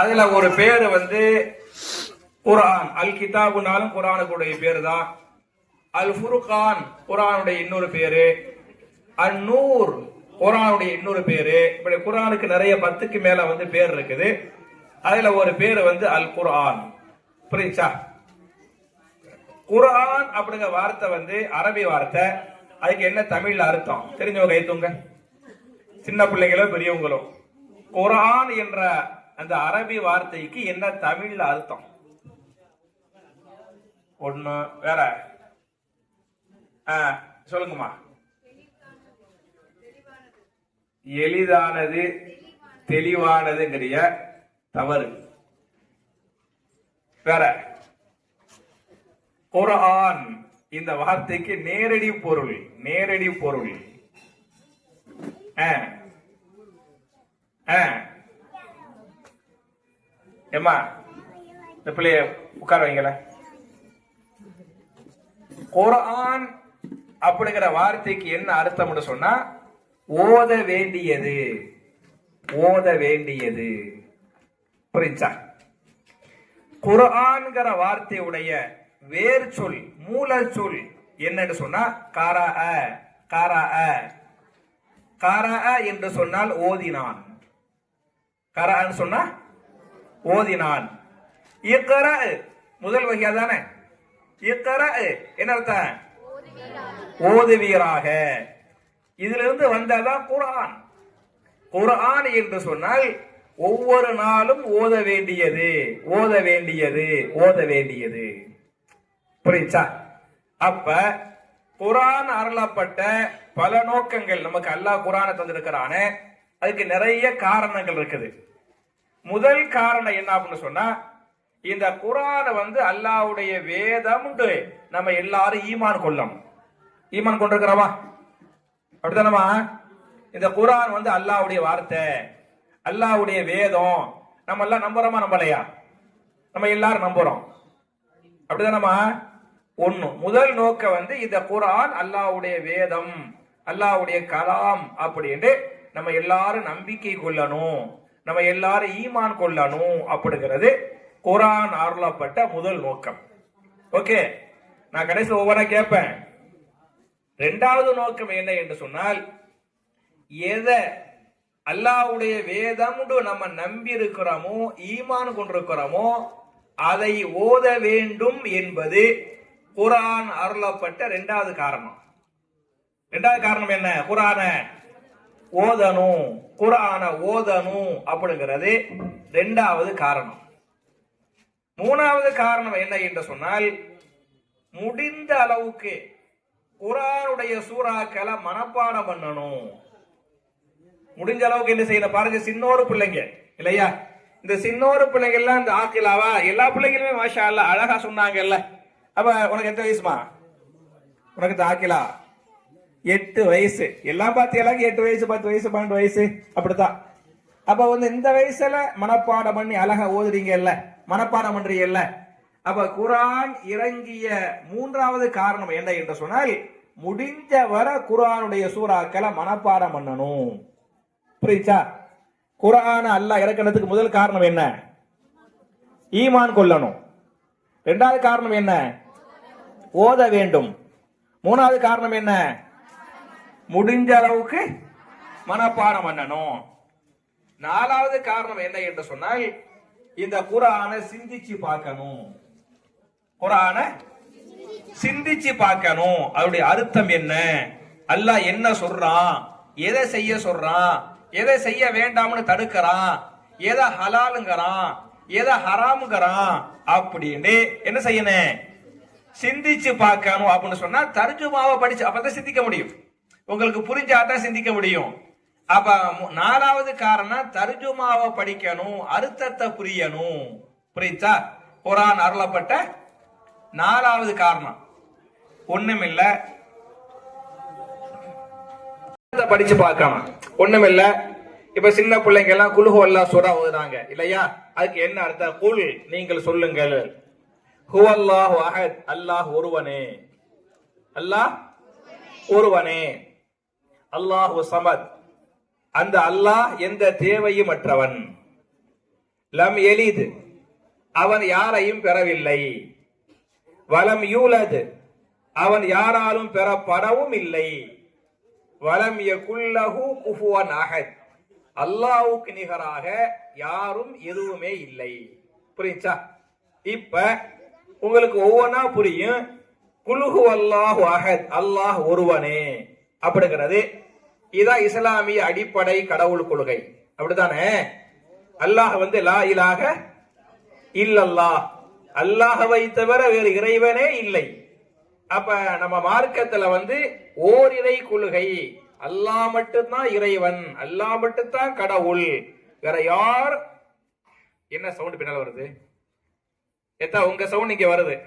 அதுல ஒரு பேரு வந்து குரான். அல் கிதாபுனாலும் குரானுக்குடைய பேர் தான் அல் ஃபுருகான் குரானுடைய இன்னொரு பேரு. அல் நூர் குரானுடைய இன்னொரு பேரு. இப்படி குரானுக்கு நிறைய பத்துக்கு மேல வந்து பேர் இருக்குது. அதுல ஒரு பேரு வந்து அல் குர்ஆன் புரியுச்சா குரான் அப்படிங்கிற வார்த்தை வந்து அரபி வார்த்தை. அதுக்கு என்ன தமிழ்ல அர்த்தம்? தெரிஞ்சவங்க கைத்துங்க சின்ன பிள்ளைங்களோ பெரியவங்களோ. குரான் என்ற அந்த அரபி வார்த்தைக்கு என்ன தமிழ்ல அர்த்தம்? ஒண்ணு வேற? சொல்லுங்கம்மா. எளிதானது தெளிவானதுங்கிறிய தவறு. வேற? குரான் இந்த வார்த்தைக்கு நேரடி பொருள் நேரடி பொருள். ஆஹ் ஆ. இந்த பிள்ளைய உட்கார வைங்கள குரான் அப்படிங்கிற வார்த்தைக்கு என்ன அர்த்தம்னு சொன்னா ஓத வேண்டியது. ஓத வேண்டியது. புரிஞ்சா? குரான்கிற வார்த்தையுடைய வேர் சொல் மூல சொல் என்னன்னு சொன்னா காரா காரா காரா என்று சொன்னால் ஓதினான். கரான்னு சொன்னா ஓதினான். இக்கர முதல் வகையா தானே? இக்கர என்ன அர்த்தம்? ஓதுவீராக. இதுல இருந்து வந்ததான் குரான் குரான் என்று சொன்னால் ஒவ்வொரு நாளும் ஓத வேண்டியது ஓத வேண்டியது ஓத வேண்டியது. புரியுச்சா அப்ப குரான் அருளப்பட்ட பல நோக்கங்கள் நமக்கு அல்லாஹ் குரானை தந்திருக்கிறான அதுக்கு நிறைய காரணங்கள் இருக்குது. முதல் காரணம் என்ன அப்படின்னு சொன்னா இந்த குரானை வந்து அல்லாஹ்வுடைய வேதம் நம்ம எல்லாரும் ஈமான் கொள்ளணும். ஈமான் கொண்டிருக்கிறவா அப்படித்தானமா இந்த குரான் வந்து அல்லாஹ்வுடைய வார்த்தை அல்லாவுடைய வேதம். நம்ம எல்லாம் நம்புறோமா நம்பலையா? நம்ம எல்லாரும் நம்புறோம். அப்படிதானமா ஒண்ணு. முதல் நோக்க வந்து இந்த குரான் அல்லாஹ்வுடைய வேதம் அல்லாஹ்வுடைய கலாம் அப்படின்ட்டு நம்ம எல்லாரும் நம்பிக்கை கொள்ளணும். நம்ம எல்லாரும் ஈமான் கொள்ளணும் அப்படிங்கிறது குரான் அருளப்பட்ட முதல் நோக்கம். ஓகே? நான் கடைசி ஒவ்வொன்றா கேட்பேன். ரெண்டாவது நோக்கம் என்ன என்று சொன்னால் எதை அல்லாவுடைய வேதம் நம்ம நம்பி இருக்கிறோமோ ஈமான் கொண்டிருக்கிறோமோ அதை ஓத வேண்டும் என்பது குரான் அருளப்பட்ட ரெண்டாவது காரணம். ரெண்டாவது காரணம் என்ன? குரான ஓதணும். குரான ஓதணும் அப்படிங்கிறது ரெண்டாவது காரணம். மூணாவது காரணம் என்ன என்று சொன்னால் முடிந்த அளவுக்கு குரானுடைய சூறாக்களை மனப்பாடம் பண்ணணும். முடிஞ்ச அளவுக்கு என்ன செய்யணும் பாருங்க சின்னோரு பிள்ளைங்க இல்லையா? இந்த சின்னோரு பிள்ளைங்கள்லாம் இந்த ஆக்கிலாவா எல்லா பிள்ளைங்களுமே மாஷா அல்ல அழகா சொன்னாங்கல்ல. அப்ப உனக்கு எத்தனை வயசுமா? உனக்கு இந்த ஆக்கிலா எட்டு வயசு. எல்லாம் பார்த்தியெல்லாம் எட்டு வயசு பத்து வயசு பன்னெண்டு வயசு அப்படித்தான். அப்ப வந்து இந்த வயசுல மனப்பாடம் பண்ணி அழகா ஓதுறீங்கல்ல மனப்பாடம் பண்றீங்கல்ல அப்ப குரான் இறங்கிய மூன்றாவது காரணம் என்ன என்று சொன்னால் முடிஞ்ச வர குரானுடைய சூறாக்களை மனப்பாடம் பண்ணணும். புரியுச்சா குரான அல்லாஹ் இறக்கணத்துக்கு முதல் காரணம் என்ன? ஈமான் கொள்ளணும். ரெண்டாவது காரணம் என்ன? ஓத வேண்டும். மூணாவது காரணம் என்ன? முடிஞ்ச அளவுக்கு மனப்பாடம் பண்ணணும். நாலாவது காரணம் என்ன என்று சொன்னால் இந்த குரானை சிந்திச்சு பார்க்கணும். குரான சிந்திச்சு பார்க்கணும். அதனுடைய அர்த்தம் என்ன? அல்லாஹ் என்ன சொல்றான்? எதை செய்ய சொல்றான்? எதை செய்ய வேண்டாம்னு தடுக்கிறான்? எதை ஹலாலுங்கிறான்? எதை ஹராமுங்கிறான்? அப்படின்னு என்ன செய்யணும்? சிந்திச்சு பார்க்கணும் அப்படின்னு சொன்னா தர்ஜுமாவை படிச்சு அப்பதான் சிந்திக்க முடியும். உங்களுக்கு புரிஞ்சாதான் சிந்திக்க முடியும். அப்ப நாலாவது காரணம் தர்ஜுமாவை படிக்கணும் அர்த்தத்தை புரியணும். புரியுச்சா குரான் அருளப்பட்ட நாலாவது காரணம். ஒண்ணுமில்ல. அர்த்தத்தை படிச்சு பார்க்கணும். ஒண்ணுமில்ல. இப்ப சின்ன பிள்ளைங்க எல்லாம் குலுஹு எல்லாம் சுரா ஓதுறாங்க. இல்லையா? அதுக்கு என்ன அர்த்தம்? குல் நீங்கள் சொல்லுங்கள். ஹுவல்லாஹு அஹத் அல்லாஹ் ஒருவனே. அல்லாஹ் ஒருவனே. அல்லாஹு சமத். அந்த அல்லாஹ் எந்த தேவையும் அற்றவன் லம் எலிது. அவன் யாரையும் பெறவில்லை. வலம் யூலது. அவன் யாராலும் பெறப்படவும் இல்லை. வலம் யகுல்லஹு குஃபுவன் அகத் அல்லாஹ்வுக்கு நிகராக யாரும் எதுவுமே இல்லை. புரியுச்சா இப்ப உங்களுக்கு ஒவ்வொன்றா புரியும். குலுகு அல்லாஹு அகத் அல்லாஹ் ஒருவனே. அப்படிங்கிறது இதான் இஸ்லாமிய அடிப்படை கடவுள் கொள்கை. அப்படித்தானே? அல்லாஹ் வந்து லா இலாக இல்லல்லா. அல்லாஹவை தவிர வேறு இறைவனே இல்லை. அப்ப நம்ம மார்க்கத்துல வந்து ஓரிரை கொள்கை. அல்லாஹ் மட்டும்தான் இறைவன். அல்லாஹ் மட்டும்தான் கடவுள். வேற யார்? என்ன சவுண்ட் பின்னால வருது? எத்தா உங்க சவுண்ட் இங்க வருது.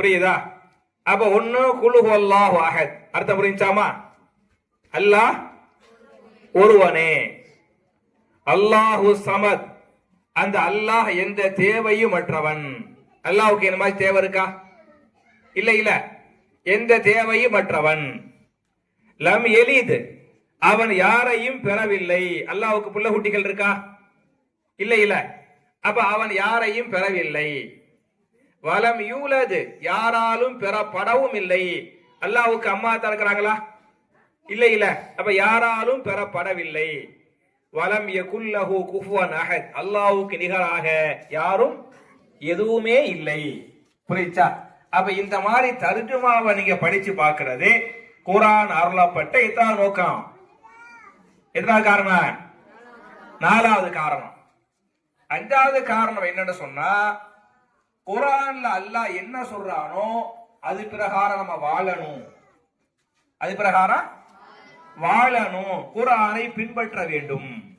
புரியுதா? அப்ப ஒன்னு குழு அல்லாஹ் அஹத். அர்த்தம் புரிஞ்சாமா அல்லாஹ் ஒருவனே. அல்லாஹு சமத். அந்த அல்லாஹ் எந்த தேவையும் அற்றவன். அல்லாஹுக்கு என்ன மாதிரி தேவை இருக்கா? இல்ல இல்ல. எந்த தேவையும் அற்றவன். லம் எலிது. அவன் யாரையும் பெறவில்லை. அல்லாவுக்கு புள்ள குட்டிகள் இருக்கா? இல்ல இல்ல. அப்ப அவன் யாரையும் பெறவில்லை. வலம் யூலது யாராலும் பெறப்படவும் இல்லை. அல்லாவுக்கு அம்மா தான் இருக்கிறாங்களா இல்ல இல்ல. அப்ப யாராலும் பெறப்படவில்லை. வலம் எகுல்லஹு குஃபுவன் அஹத். அல்லாவுக்கு நிகராக யாரும் எதுவுமே இல்லை. புரியுச்சா அப்ப இந்த மாதிரி தருஜுமாவை நீங்க படிச்சு பாக்குறது குரான் அருளப்பட்ட இதான் நோக்கம். எத்தனாவது காரணம்? நாலாவது காரணம். அஞ்சாவது காரணம் என்னன்னு சொன்னா குரான்ல அல்லாஹ் என்ன சொல்றானோ அது பிரகாரம் நம்ம வாழணும். அது பிரகாரம் வாழணும். குரானை பின்பற்ற வேண்டும்.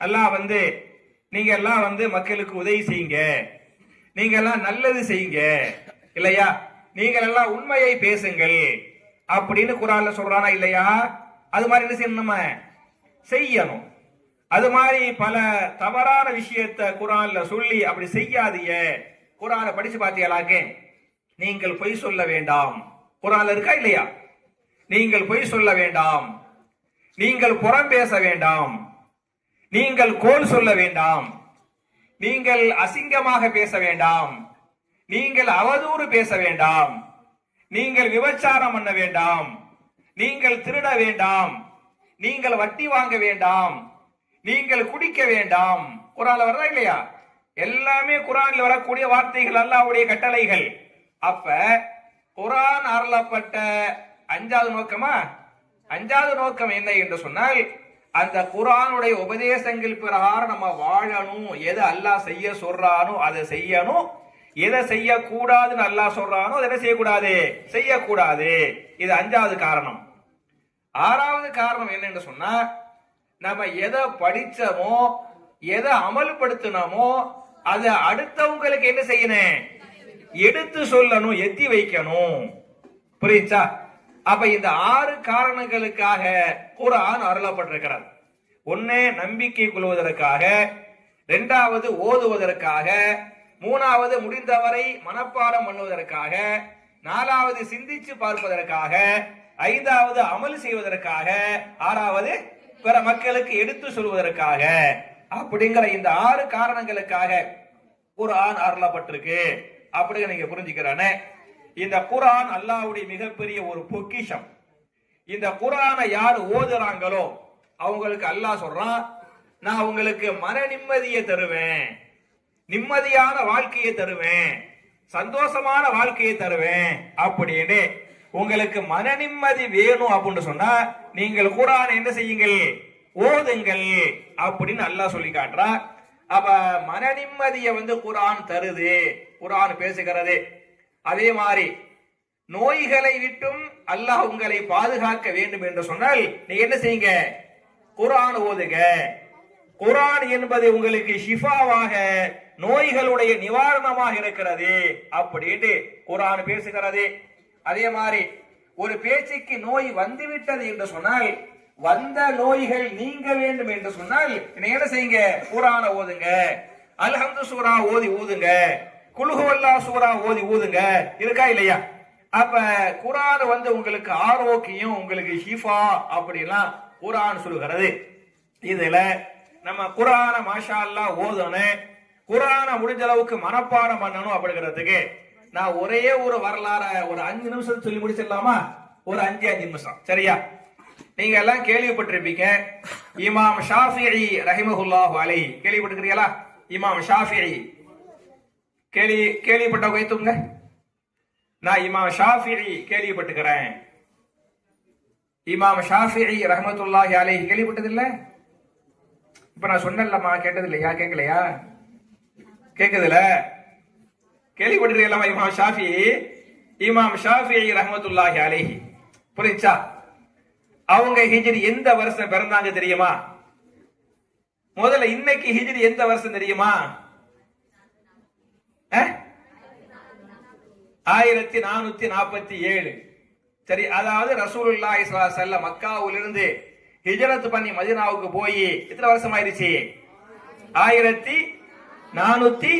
அல்லாஹ் வந்து நீங்க எல்லாம் வந்து மக்களுக்கு உதவி செய்யுங்க. நீங்க எல்லாம் நல்லது செய்யுங்க. இல்லையா? நீங்கள் எல்லாம் உண்மையை பேசுங்கள். அப்படின்னு குரான்ல சொல்றானா இல்லையா? அது மாதிரி என்ன செய்யணும் நம்ம? செய்யணும். அது மாதிரி பல தவறான விஷயத்த குரான்ல சொல்லி அப்படி செய்யாதீங்க. குரானை படிச்சு பார்த்தீங்களாக்கே நீங்கள் பொய் சொல்ல வேண்டாம். குரான்ல இருக்கா இல்லையா? நீங்கள் பொய் சொல்ல வேண்டாம். நீங்கள் புறம் பேச வேண்டாம். நீங்கள் கோல் சொல்ல வேண்டாம். நீங்கள் அசிங்கமாக பேச வேண்டாம். நீங்கள் அவதூறு பேச வேண்டாம். நீங்கள் விபச்சாரம் பண்ண வேண்டாம். நீங்கள் திருட வேண்டாம். நீங்கள் வட்டி வாங்க வேண்டாம். நீங்கள் குடிக்க வேண்டாம். குரால வர்றா இல்லையா? எல்லாமே குரான்ல வரக்கூடிய வார்த்தைகள் அல்லாவுடைய கட்டளைகள். அப்ப குரான் அருளப்பட்ட அஞ்சாவது நோக்கமா? அஞ்சாவது நோக்கம் என்ன என்று சொன்னால் அந்த குரானுடைய உபதேசங்கள் பிரகாரம் நம்ம வாழணும். எதை அல்லாஹ் செய்ய சொல்றானோ அதை செய்யணும். எதை செய்யக்கூடாதுன்னு அல்லாஹ் சொல்றானோ அதை என்ன செய்யக்கூடாது? செய்யக்கூடாது. இது அஞ்சாவது காரணம். ஆறாவது காரணம் என்னன்னு சொன்னா நம்ம எதை படிச்சோமோ எதை அமல்படுத்தினோமோ அதை அடுத்தவங்களுக்கு என்ன செய்யணும்? எடுத்து சொல்லணும் எத்தி வைக்கணும். புரியுச்சா அப்ப இந்த ஆறு காரணங்களுக்காக குரான் அருளப்பட்டிருக்கிறது. ஒன்னு நம்பிக்கை கொள்வதற்காக. இரண்டாவது ஓதுவதற்காக. மூணாவது முடிந்தவரை மனப்பாடம் பண்ணுவதற்காக. நாலாவது சிந்திச்சு பார்ப்பதற்காக. ஐந்தாவது அமல் செய்வதற்காக. ஆறாவது பிற மக்களுக்கு எடுத்து சொல்வதற்காக. அப்படிங்கிற இந்த ஆறு காரணங்களுக்காக குர்ஆன் அருளப்பட்டிருக்கு. அப்படிங்க நீங்க புரிஞ்சுக்கிறானே. இந்த குரான் அல்லாஹ்வுடைய மிகப்பெரிய ஒரு பொக்கிஷம். இந்த குரானை யார் ஓதுறாங்களோ அவங்களுக்கு அல்லாஹ் சொல்றான் நான் உங்களுக்கு மன நிம்மதியை தருவேன். நிம்மதியான வாழ்க்கையை தருவேன். சந்தோஷமான வாழ்க்கையை தருவேன். அப்படின்னு உங்களுக்கு மன நிம்மதி வேணும் அப்படின்னு சொன்னா நீங்கள் குரான் என்ன செய்யுங்கள்? ஓதுங்கள் அப்படின்னு அல்லாஹ் சொல்லி காட்டுறா. அப்ப மன நிம்மதியை வந்து குரான் தருது குரான் பேசுகிறது. அதே மாதிரி நோய்களை விட்டும் அல்லாஹ் உங்களை பாதுகாக்க வேண்டும் என்று சொன்னால் நீ என்ன செய்யுங்க? குரான் ஓதுங்க. குரான் என்பது உங்களுக்கு ஷிஃபாவாக நோய்களுடைய நிவாரணமாக இருக்கிறது அப்படின்ட்டு குரான் பேசுகிறது. அதே மாதிரி ஒரு பேச்சுக்கு நோய் வந்துவிட்டது என்று சொன்னால் வந்த நோய்கள் நீங்க வேண்டும் என்று சொன்னால் என்ன செய்யுங்க? கூறான ஓதுங்க அல்ஹம்து சூரா ஓதி ஊதுங்க. குலுகுவல்லா சூரா ஓதி ஊதுங்க. இருக்கா இல்லையா? அப்ப குரான் வந்து உங்களுக்கு ஆரோக்கியம் உங்களுக்கு ஷிஃபா அப்படிலாம் குரான் சொல்லுகிறது. இதுல நம்ம குரான மாஷா அல்லாஹ் ஓதணும். குரான முடிஞ்ச அளவுக்கு மனப்பாடம் பண்ணணும் அப்படிங்கிறதுக்கு நான் ஒரே ஒரு வரலாற ஒரு அஞ்சு நிமிஷம் சொல்லி முடிச்சிடலாமா? ஒரு அஞ்சு அஞ்சு நிமிஷம். சரியா? நீங்க எல்லாம் கேள்விப்பட்டிருப்பீங்க. இமாம் ஷாஃபிஐ ரஹிமஹுல்லாஹு அலை கேள்விப்பட்டிருக்கிறீங்களா இமாம் ஷாஃபிஐ கேள்வி கேள்விப்பட்ட வைத்துங்க நான் இமாம் ஷாஃபிஐ கேள்விப்பட்டுக்கிறேன். இமாம் ஷாஃபிஇ ரஹமத்துல்லாஹி அலைஹி கேள்விப்பட்டதில்ல? இப்ப நான் சொன்னேன்லம்மா கேட்டது இல்லையா கேட்கலையா? கேக்குதுல கேள்விப்பட்டிருக்கலாமா இமாம் ஷாஃபி இமாம் ஷாஃபி ரஹமத்துல்லாஹி அலைஹி. புரிச்சா அவங்க ஹிஜ்ரி எந்த வருஷம் பிறந்தாங்க தெரியுமா? முதல்ல இன்னைக்கு ஹிஜ்ரி எந்த வருஷம் தெரியுமா? அஹ்? ஆயிரத்தி நானூத்தி நாற்பத்தி ஏழு. சரி அதாவது ரசூலுல்லாஹி ஸல்லல்லாஹு அலைஹி வஸல்லம் மக்காவிலிருந்து ஹிஜ்ரத் பண்ணி மதினாவுக்கு போய் எத்தனை வருஷம் ஆயிருச்சு ஆயிரத்தி நானூத்தி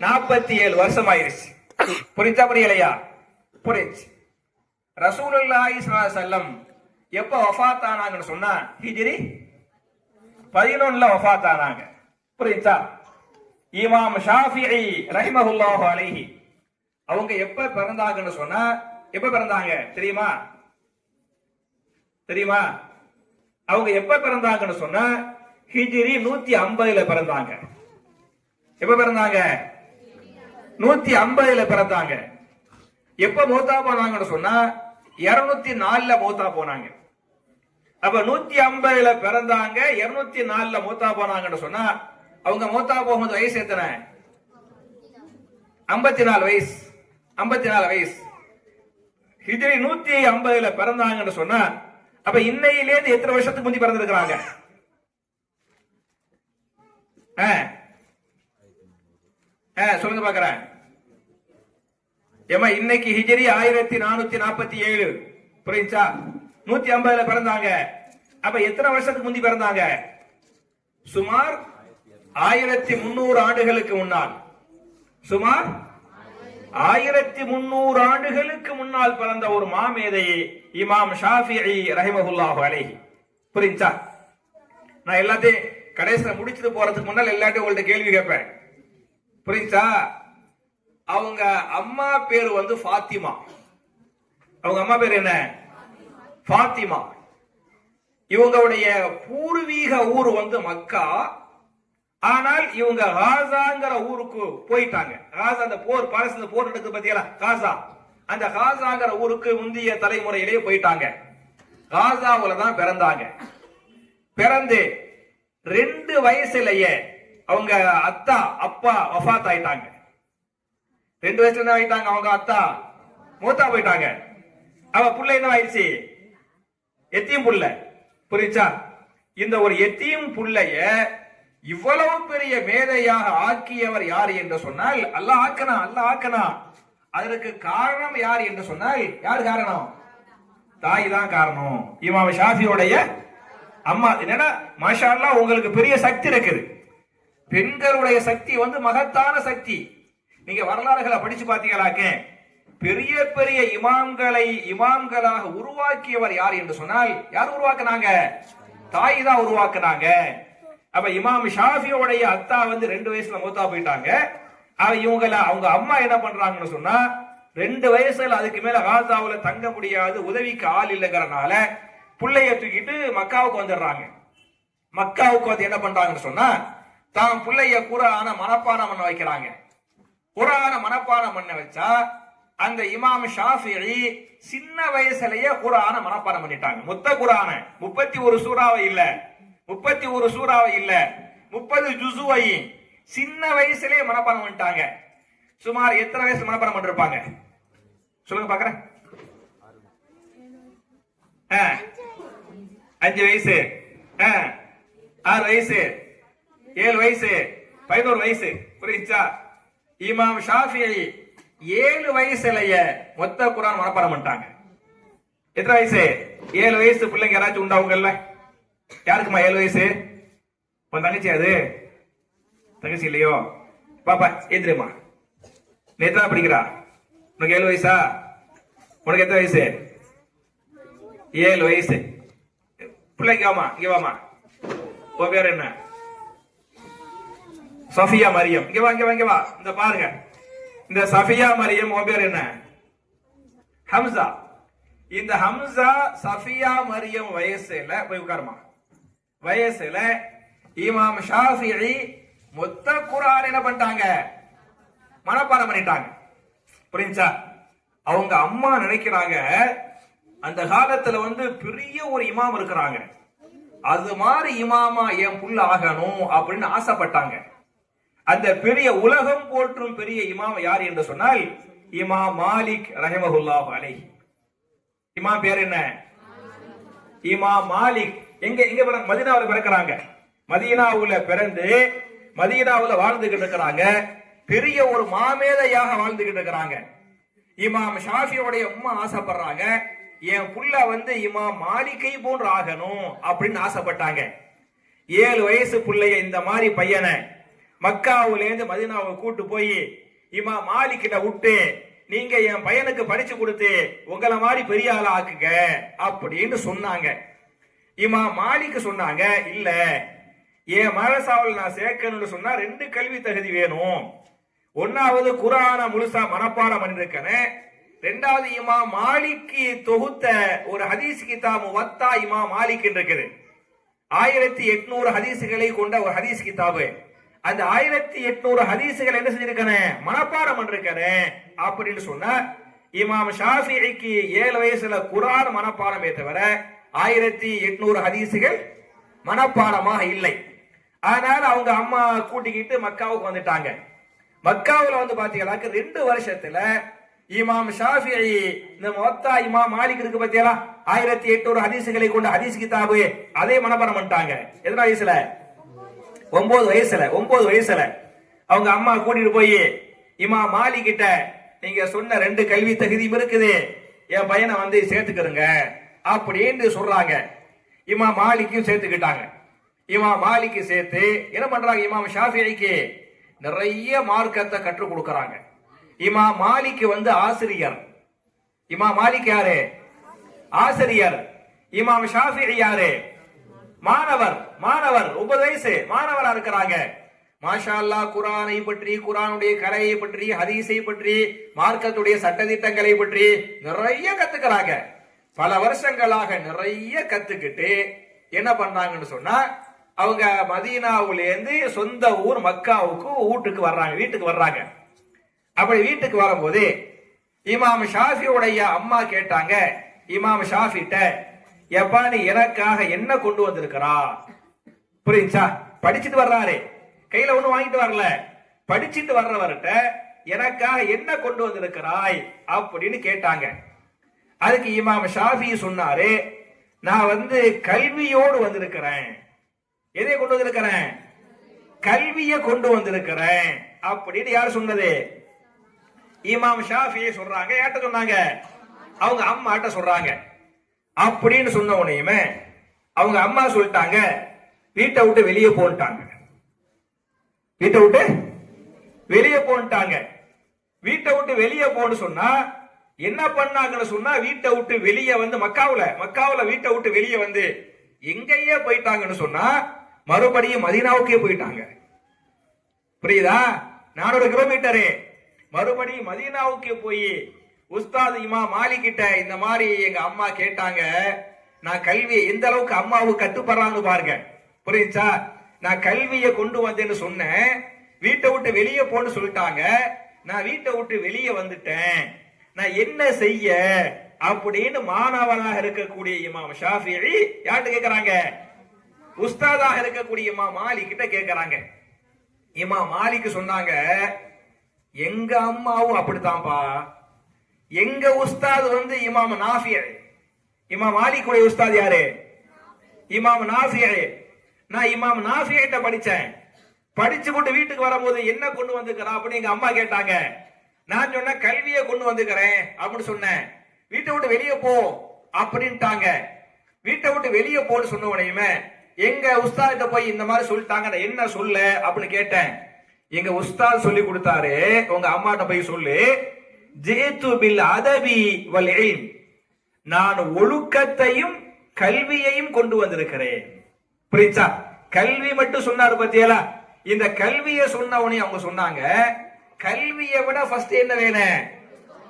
நாற்பத்தி ஏழு வருஷம் ஆயிருச்சு புரிஞ்சா புரியலையா? புரிஞ்சு. ரசூலுல்லாஹி ஸல்லல்லாஹு செல்லம் எப்ப வஃபாத்தானாங்கன்னு சொன்னா ஹிஜிரி பதினொன்னுல வஃபாத்தானாங்க புரியுதா? இமாம் ஷாஃபி ரஹிமஹுல்லாஹு அலைஹி. அவங்க எப்ப பிறந்தாங்கன்னு சொன்னா எப்ப பிறந்தாங்க? தெரியுமா? தெரியுமா? அவங்க எப்ப பிறந்தாங்கன்னு சொன்னா ஹிஜிரி நூத்தி ஐம்பதுல பிறந்தாங்க. எப்ப பிறந்தாங்க? நூத்தி ஐம்பதுல பிறந்தாங்க. எப்ப மூத்தா போனாங்கன்னு சொன்னா இருநூத்தி நாலுல மூத்தா போனாங்க. அப்ப நூத்தி ஐம்பதுல பிறந்தாங்க இருநூத்தி நாலுல மூத்தா போனாங்கன்னு சொன்னா அவங்க மூத்தா போகும்போது வயசு எத்தனை? ஐம்பத்தி நாலு வயசு. ஐம்பத்தி நாலு வயசு. ஹிஜ்ரி நூத்தி ஐம்பதுல பிறந்தாங்கன்னு சொன்னா அப்ப இன்னையிலேருந்து எத்தனை வருஷத்துக்கு முந்தி பிறந்திருக்கிறாங்க? ஆ. ஆ, சொல்லுங்க பாக்குறேன். ஏமா இன்னைக்கு ஹிஜ்ரி ஆயிரத்தி நானூத்தி நாற்பத்தி ஏழு. புரியுச்சா நூத்தி ஐம்பதுல பிறந்தாங்க. அப்ப எத்தனை வருஷத்துக்கு முந்தி பிறந்தாங்க? சுமார் ஆயிரத்தி முன்னூறு ஆண்டுகளுக்கு முன்னால். சுமார் ஆயிரத்தி முன்னூறு ஆண்டுகளுக்கு முன்னால் பிறந்த ஒரு மாமேதையை இமாம் ஷாஃபிஇ ரஹிமஹுல்லாஹு அலேஹி. புரிஞ்சா? நான் எல்லாத்தையும் கடைசியில் முடிச்சுட்டு போறதுக்கு முன்னால் எல்லாத்தையும் உங்கள்ட்ட கேள்வி கேட்பேன். புரிஞ்சா? அவங்க அம்மா பேர் வந்து ஃபாத்திமா. அவங்க அம்மா பேர் என்ன? ஃபாத்திமா. இவங்களுடைய பூர்வீக ஊர் வந்து மக்கா. ஆனால் இவங்க ஹாசாங்கிற ஊருக்கு போயிட்டாங்க. காசா அந்த போர் பாலஸ்தீன போர் நடக்குது பாத்தீங்களா? காசா. அந்த ஹாசாங்கிற ஊருக்கு முந்தைய தலைமுறையிலேயே போயிட்டாங்க. ஹாசாவுல தான் பிறந்தாங்க. பிறந்து ரெண்டு வயசுலயே அவங்க அத்தா அப்பா வஃபாத் ஆயிட்டாங்க. ரெண்டு வயசுல என்ன ஆயிட்டாங்க? அவங்க அத்தா மூத்தா போயிட்டாங்க. அவ புள்ள என்ன ஆயிடுச்சு? எத்தியும் புள்ள புரிச்சா இந்த ஒரு எத்தியும் புள்ளைய இவ்வளவு பெரிய மேதையாக ஆக்கியவர் யார் என்று சொன்னால் அல்லாஹ் ஆக்கனா அல்லாஹ் ஆக்கனா. அதற்கு காரணம் யார் என்று சொன்னால் யார் காரணம்? தாய் தான் காரணம். இமாம் ஷாஃபியோடைய அம்மா. என்னன்னா மாஷா உங்களுக்கு பெரிய சக்தி இருக்குது. பெண்களுடைய சக்தி வந்து மகத்தான சக்தி. நீங்க வரலாறுகளை படிச்சு பாத்தீங்களாக்கேன் பெரிய பெரிய இமாம்களை இமாம்களாக உருவாக்கியவர் யார் என்று சொன்னால் யார் உருவாக்குனாங்க? தாய் தான் உருவாக்குனாங்க. அப்ப இமாம் ஷாஃபியோடைய அத்தா வந்து ரெண்டு வயசுல மூத்தா போயிட்டாங்க. அவ இவங்கள அவங்க அம்மா என்ன பண்றாங்கன்னு சொன்னா ரெண்டு வயசுல அதுக்கு மேல காசாவுல தங்க முடியாது உதவிக்கு ஆள் இல்லைங்கிறனால பிள்ளைய தூக்கிட்டு மக்காவுக்கு வந்துடுறாங்க. மக்காவுக்கு வந்து என்ன பண்றாங்கன்னு சொன்னா தான் பிள்ளைய குரான மனப்பாடம் பண்ண வைக்கிறாங்க. குரான மனப்பாடம் பண்ண வச்சா அந்த இமாம் ஷாஃபிஇ சின்ன வயசுலயே குரான மனப்பாடம் பண்ணிட்டாங்க. மொத்த குரான. முப்பத்தி ஒரு சூறாவை இல்ல. முப்பத்தி ஒரு சூறாவை இல்ல. முப்பது ஜுசுவை சின்ன வயசுலயே மனப்பாடம் பண்ணிட்டாங்க. சுமார் எத்தனை வயசு மனப்பாடம் பண்ணிருப்பாங்க? சொல்லுங்க பாக்குறேன் ஆ, அஞ்சு வயசு. ஆ, ஆறு வயசு. ஏழு வயசு. பதினோரு வயசு. புரியுச்சா இமாம் ஷாஃபி ஏழு வயசுலைய மொத்த குரான் மனப்பாடம் பண்ணிட்டாங்க. எத்தனை வயசு? ஏழு வயசு பிள்ளைங்க யாராச்சும் உண்டாவுங்கல்ல யாருக்குமா ஏழு வயசு? உன் தங்கச்சி அது? தங்கச்சி இல்லையோ? பாப்பா எந்திரிமா நீ எத்தனை படிக்கிறா? உனக்கு ஏழு வயசா? உனக்கு எத்தனை வயசு? ஏழு வயசு. பிள்ளைங்க வாமா இங்க வாமா உன் பேர் என்ன? சஃபியா மரியம். இங்க வா இங்க வா இங்க வா. இந்த பாருங்க. இந்த சஃபியா மரியம் உன் பேர் என்ன? ஹம்சா. இந்த ஹம்சா சஃபியா மரியம் வயசுல போய் உட்காருமா. வயசுல இமாம் ஷாஃபிஈ மொத்த குரான் என்ன பண்ணிட்டாங்க? மனப்பாடம் பண்ணிட்டாங்க. புரிஞ்சா அவங்க அம்மா நினைக்கிறாங்க அந்த காலத்துல வந்து பெரிய ஒரு இமாம் இருக்கிறாங்க. அது மாதிரி இமாமா என் புள்ள ஆகணும் அப்படின்னு ஆசைப்பட்டாங்க. அந்த பெரிய உலகம் போற்றும் பெரிய இமாம் யார் என்று சொன்னால் இமா மாலிக் ரஹமகுல்லா அலை இமா பேர் என்ன? இமா மாலிக். எங்க எங்க மதினாவில் பிறக்கிறாங்க. மதீனாவுல பிறந்து மதீனாவுல வாழ்ந்துகிட்டு இருக்கிறாங்க. பெரிய ஒரு மாமேதையாக வாழ்ந்துகிட்டு இருக்கிறாங்க. இமாம் ஷாஃபியோடைய அம்மா ஆசைப்படுறாங்க என் புள்ள வந்து இமாம் மாளிகை போன்று ஆகணும் அப்படின்னு ஆசைப்பட்டாங்க. ஏழு வயசு பிள்ளைய இந்த மாதிரி பையனை மக்காவிலேருந்து மதினாவை கூட்டு போய் இமா மாலிக்கிட்ட விட்டு நீங்க என் பையனுக்கு படிச்சு கொடுத்து உங்களை மாதிரி பெரிய ஆளா ஆக்குங்க அப்படின்னு சொன்னாங்க. இமா மாலிக்கு சொன்னாங்க இல்ல என் மரசாவில் நான் சேர்க்கணும்னு சொன்னா ரெண்டு கல்வி தகுதி வேணும். ஒன்னாவது குரான முழுசா மனப்பாடம் பண்ணிருக்கேன் ரெண்டாவது இமா மாலிக்கு தொகுத்த ஒரு ஹதீஸ் கிதாபு வத்தா இமா மாலிக் இருக்குது ஆயிரத்தி எட்நூறு ஹதீசுகளை கொண்ட ஒரு ஹதீஸ் கிதாபு. அந்த ஆயிரத்தி எட்நூறு ஹதீசுகள் என்ன செஞ்சிருக்கேன்? மனப்பாடம் பண்ணிருக்கேன் அப்படின்னு சொன்ன இமாம் ஷாஃபிக்கு ஏழு வயசுல குரான் மனப்பாடமே தவிர ஆயிரத்தி எட்நூறு ஹதீசுகள் மனப்பாடமாக இல்லை. அதனால அவங்க அம்மா கூட்டிக்கிட்டு மக்காவுக்கு வந்துட்டாங்க. மக்காவில் வந்து பாத்தீங்கன்னாக்க ரெண்டு வருஷத்துல இமாம் ஷாஃபி இந்த மொத்தா இமாம் மாலிக் இருக்கு பாத்தீங்களா? ஆயிரத்தி எட்நூறு ஹதீசுகளை கொண்டு ஹதீஸ் கிதாபு அதே மனப்பாடம் பண்ணிட்டாங்க. எத்தனை வயசுல? ஒன்பது வயசுல ஒன்பது வயசுல அவங்க அம்மா கூட்டிட்டு போய் இமா மாலி கிட்ட நீங்க சொன்ன ரெண்டு கல்வி தகுதியும் இருக்குது. என் பையனை வந்து சேர்த்துக்கிறங்க அப்படின்னு சொல்றாங்க. இமா மாலிக்கும் சேர்த்துக்கிட்டாங்க. இமா மாலிக்கு சேர்த்து என்ன பண்றாங்க? இமாம் ஷாஃபிக்கு நிறைய மார்க்கத்தை கற்றுக் கொடுக்கறாங்க. இமா மாலிக்கு வந்து ஆசிரியர். இமா மாலிக் யாரு? ஆசிரியர். இமாம் ஷாஃபி யாரு? மாணவர் மாணவர் ஒன்பது வயசு மாணவரா இருக்கிறாங்க. மாஷா அல்லாஹ் குரானை பற்றி குரானுடைய கலையை பற்றி ஹதீஸை பற்றி மார்க்கத்துடைய சட்டதிட்டங்களை பற்றி நிறைய கத்துக்கிறாங்க. பல வருஷங்களாக நிறைய கத்துக்கிட்டு என்ன பண்றாங்கன்னு சொன்னா அவங்க மதீனாவிலேருந்து சொந்த ஊர் மக்காவுக்கு வீட்டுக்கு வர்றாங்க வீட்டுக்கு வர்றாங்க. அப்படி வீட்டுக்கு வரும்போது இமாம் ஷாஃபியுடைய அம்மா கேட்டாங்க இமாம் ஷாஃபிட்ட எப்பா நீ எனக்காக என்ன கொண்டு வந்திருக்கிறா? புரியுச்சா படிச்சுட்டு வர்றாரு. கையில ஒண்ணு வாங்கிட்டு வரல. படிச்சுட்டு வர்றவர்கிட்ட எனக்காக என்ன கொண்டு வந்திருக்கிறாய்? அப்படின்னு கேட்டாங்க. அதுக்கு இமாம் ஷாஃபி சொன்னாரு நான் வந்து கல்வியோடு வந்திருக்கிறேன். எதை கொண்டு வந்திருக்கிறேன்? கல்வியை கொண்டு வந்திருக்கிறேன். அப்படின்னு யார் சொன்னது? இமாம் ஷாஃபி சொல்றாங்க. யார்கிட்ட சொன்னாங்க? அவங்க அம்மாட்ட சொல்றாங்க. அப்படின்னு சொன்ன உடனேயுமே அவங்க அம்மா சொல்லிட்டாங்க வீட்டை விட்டு வெளியே போன்ட்டாங்க. வீட்டை விட்டு வெளியே போன்ட்டாங்க. வீட்டை விட்டு வெளியே போன்னு சொன்னா என்ன பண்ணாங்கன்னு சொன்னா வீட்டை விட்டு வெளியே வந்து மக்காவுல மக்காவுல வீட்டை விட்டு வெளியே வந்து எங்கேயே போயிட்டாங்கன்னு சொன்னா மறுபடியும் மதீனாவுக்கே போயிட்டாங்க. புரியுதா? நானூறு கிலோமீட்டரு மறுபடியும் மதீனாவுக்கு போய் உஸ்தாது இமா மாலிகிட்ட இந்த மாதிரி எங்க அம்மா கேட்டாங்க நான் கல்வியை எந்த அளவுக்கு அம்மாவு கட்டுப்படுறாங்க பாருங்க. புரியுச்சா நான் கல்வியை கொண்டு வந்தேன்னு சொன்னேன் வீட்டை விட்டு வெளியே போன்னு சொல்லிட்டாங்க நான் வீட்டை விட்டு வெளியே வந்துட்டேன். நான் என்ன செய்ய? அப்படின்னு மாணவனாக இருக்கக்கூடிய இமாம் ஷாஃபி யார்கிட்ட கேக்குறாங்க? உஸ்தாதாக இருக்கக்கூடிய இமாம் மாலி கிட்ட கேக்குறாங்க. இமாம் மாலிக்கு சொன்னாங்க எங்க அம்மாவும் அப்படித்தான்ப்பா. எங்க உஸ்தாது வந்து இமாம் நாஃபிய இமாம் ஆலிக்குடைய உஸ்தாத் யாரு? இமாம் நாஃபிய நான் இமாம் நாஃபியிட்ட படிச்சேன். படிச்சு கொண்டு வீட்டுக்கு வரும்போது என்ன கொண்டு வந்துக்கிறா அப்படின்னு எங்க அம்மா கேட்டாங்க. நான் சொன்னேன் கல்வியை கொண்டு வந்துக்கிறேன் அப்படின்னு சொன்னேன். வீட்டை விட்டு வெளியே போ அப்படின்ட்டாங்க. வீட்டை விட்டு வெளியே போன்னு சொன்ன உடனே எங்க உஸ்தாதிட்ட போய் இந்த மாதிரி சொல்லிட்டாங்க. நான் என்ன சொல்ல அப்படின்னு கேட்டேன். எங்க உஸ்தாத் சொல்லி கொடுத்தாரு. உங்க அம்மாட்ட போய் சொல்லு. ஜேதுபில் அதபி வல் நான் ஒழுக்கத்தையும் கல்வியையும் கொண்டு வந்திருக்கிறேன். புரிச்சா கல்வி மட்டும் சொன்னாரு பத்தியலா? இந்த கல்வியை சொன்னவனே அவங்க சொன்னாங்க கல்வியை விட ஃபர்ஸ்ட் என்ன வேணும்?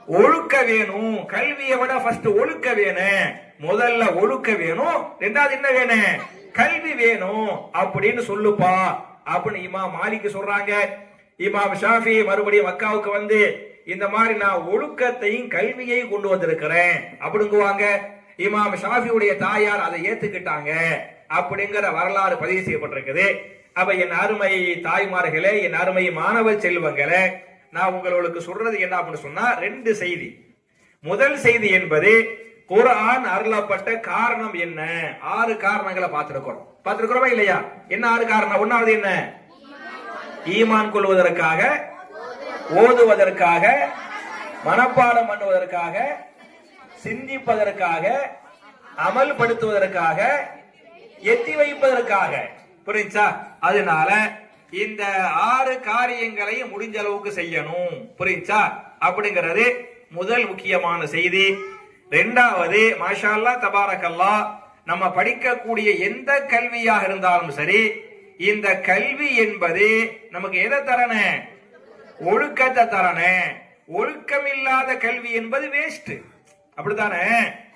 ஒழுக்க வேணும். கல்வியை விட ஃபர்ஸ்ட் ஒழுக்க வேணும். முதல்ல ஒழுக்க வேணும். ரெண்டாவது என்ன வேணும்? கல்வி வேணும். அப்படின்னு சொல்லுப்பா. அப்படின்னு இமா மாலிக்கு சொல்றாங்க. இமாம் ஷாஃபி மறுபடியும் மக்காவுக்கு வந்து இந்த மாதிரி நான் ஒழுக்கத்தையும் கல்வியையும் கொண்டு வந்திருக்கிறேன். அப்படிங்குவாங்க. இமாம் ஷாஃபியுடைய தாயார் அதை ஏத்துக்கிட்டாங்க. அப்படிங்கிற வரலாறு பதிவு செய்யப்பட்டிருக்குது. அப்ப என் அருமை தாய்மார்களே என் அருமை மாணவ செல்வங்களே நான் உங்களுக்கு சொல்றது என்ன அப்படின்னு சொன்னா ரெண்டு செய்தி. முதல் செய்தி என்பது குரான் அருளப்பட்ட காரணம் என்ன? ஆறு காரணங்களை பார்த்திருக்கிறோம். பார்த்திருக்கிறோமா இல்லையா? என்ன ஆறு காரணம்? ஒன்னாவது என்ன? ஈமான் கொள்வதற்காக ஓதுவதற்காக மனப்பாடம் பண்ணுவதற்காக சிந்திப்பதற்காக அமல்படுத்துவதற்காக எத்தி வைப்பதற்காக. புரிஞ்சா? அதனால இந்த ஆறு காரியங்களையும் முடிஞ்ச அளவுக்கு செய்யணும். புரிஞ்சா? அப்படிங்கிறது முதல் முக்கியமான செய்தி. ரெண்டாவது மாஷால்லா தபாரகல்லா நம்ம படிக்கக்கூடிய எந்த கல்வியாக இருந்தாலும் சரி இந்த கல்வி என்பது நமக்கு எதை தரணும்? ஒழுக்கத்தை தரண ஒழுக்கம் இல்லாத கல்வி என்பது வேஸ்ட் அப்படித்தானே?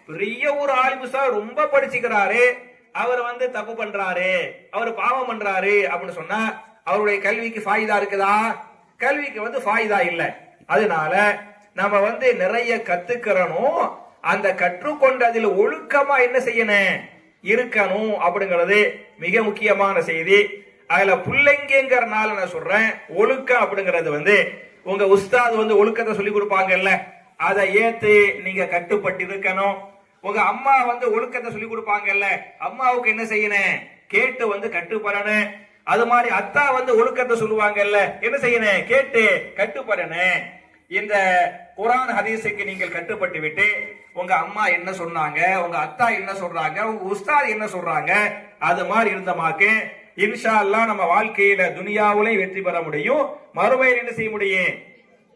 பெரிய ஒரு ஆலிமு சார் ரொம்ப படிச்சுக்கிறாரு. அவர் வந்து தப்பு பண்றாரு. அவர் பாவம் பண்றாரு அப்படின்னு சொன்னா அவருடைய கல்விக்கு ஃபாயிதா இருக்குதா? கல்விக்கு வந்து ஃபாயிதா இல்ல. அதனால நம்ம வந்து நிறைய கத்துக்கிறனும் அந்த கற்றுக்கொண்டதில் ஒழுக்கமா என்ன செய்யணும்? இருக்கணும் அப்படிங்கிறது மிக முக்கியமான செய்தி. அதுல பிள்ளைங்கிறனால நான் சொல்றேன். ஒழுக்கம் அப்படிங்கிறது வந்து உங்க உஸ்தாது வந்து ஒழுக்கத்தை சொல்லி கொடுப்பாங்கல்ல? அதை ஏத்து நீங்க கட்டுப்பட்டு இருக்கணும் உங்க அம்மா வந்து ஒழுக்கத்தை சொல்லி கொடுப்பாங்கல்ல? அம்மாவுக்கு என்ன செய்யணும்? கேட்டு வந்து கட்டுப்படணும். அது மாதிரி அத்தா வந்து ஒழுக்கத்தை சொல்லுவாங்கல்ல? என்ன செய்யணும்? கேட்டு கட்டுப்படணும். இந்த குரான் ஹதீஸுக்கு நீங்கள் கட்டுப்பட்டு விட்டு உங்க அம்மா என்ன சொன்னாங்க? உங்க அத்தா என்ன சொல்றாங்க? உங்க உஸ்தாத் என்ன சொல்றாங்க? அது மாதிரி இருந்தமாக்கு இன்ஷா அல்லாஹ் நம்ம வாழ்க்கையில துனியாவுலையும் வெற்றி பெற முடியும். மறுமையில் என்ன செய்ய முடியும்?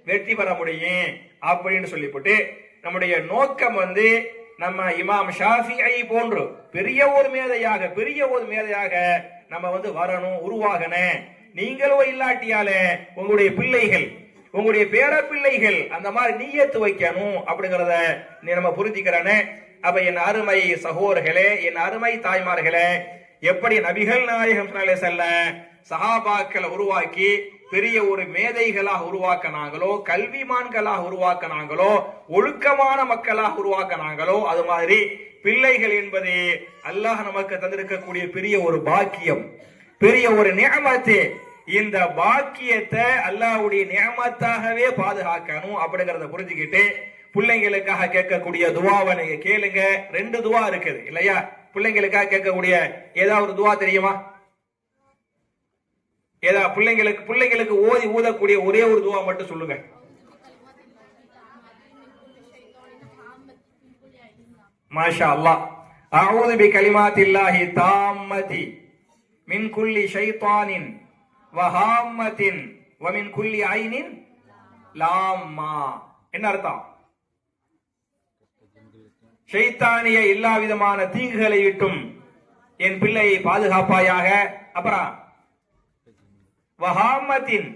வெற்றி பெற முடியும். அப்படின்னு சொல்லிவிட்டு நம்முடைய நோக்கம் வந்து நம்ம இமாம் ஷாஃபிஐ போன்று பெரிய ஒரு மேதையாக பெரிய ஒரு மேதையாக நம்ம வந்து வரணும் உருவாகன நீங்களும் இல்லாட்டியால உங்களுடைய பிள்ளைகள் உங்களுடைய பேர பிள்ளைகள் அந்த மாதிரி நீயத்து வைக்கணும் அப்படிங்கறத நீ நம்ம புரிஞ்சிக்கிறன. அப்ப என் அருமை சகோதரர்களே என் அருமை தாய்மார்களே எப்படி நபிகள் நாயகம் செல்ல சஹாபாக்களை உருவாக்கி பெரிய ஒரு மேதைகளாக உருவாக்கினாங்களோ கல்விமான்களாக உருவாக்கினாங்களோ ஒழுக்கமான மக்களாக உருவாக்கினாங்களோ அது மாதிரி பிள்ளைகள் என்பது அல்லாஹ் நமக்கு தந்திருக்கக்கூடிய பெரிய ஒரு பாக்கியம் பெரிய ஒரு நியமத்து. இந்த பாக்கியத்தை அல்லாஹ்வுடைய நியமத்தாகவே பாதுகாக்கணும் அப்படிங்கறத புரிஞ்சுக்கிட்டு பிள்ளைங்களுக்காக கேட்கக்கூடிய துவாவை நீங்க கேளுங்க. ரெண்டு துவா இருக்குது இல்லையா? பிள்ளைங்களுக்காக கேட்கக்கூடிய ஏதாவது ஒரு துவா தெரியுமா? ஏதா பிள்ளைங்களுக்கு பிள்ளைங்களுக்கு ஓதி ஊதக்கூடிய ஒரே ஒரு துவா மட்டும் சொல்லுங்க. மாஷா அல்லாஹ் அவுது பி கலிமாத்தில்லாஹி தாம்மதி மின் குல்லி ஷைத்தானின் வஹாம்மத்தின் வ மின் குல்லி ஐனின் லாம்மா. என்ன அர்த்தம்? ஷைத்தானிய எல்லா விதமான தீங்குகளை விட்டும் என் பிள்ளையை பாதுகாப்பாயாக. அப்புறம் வஹாமத்தின்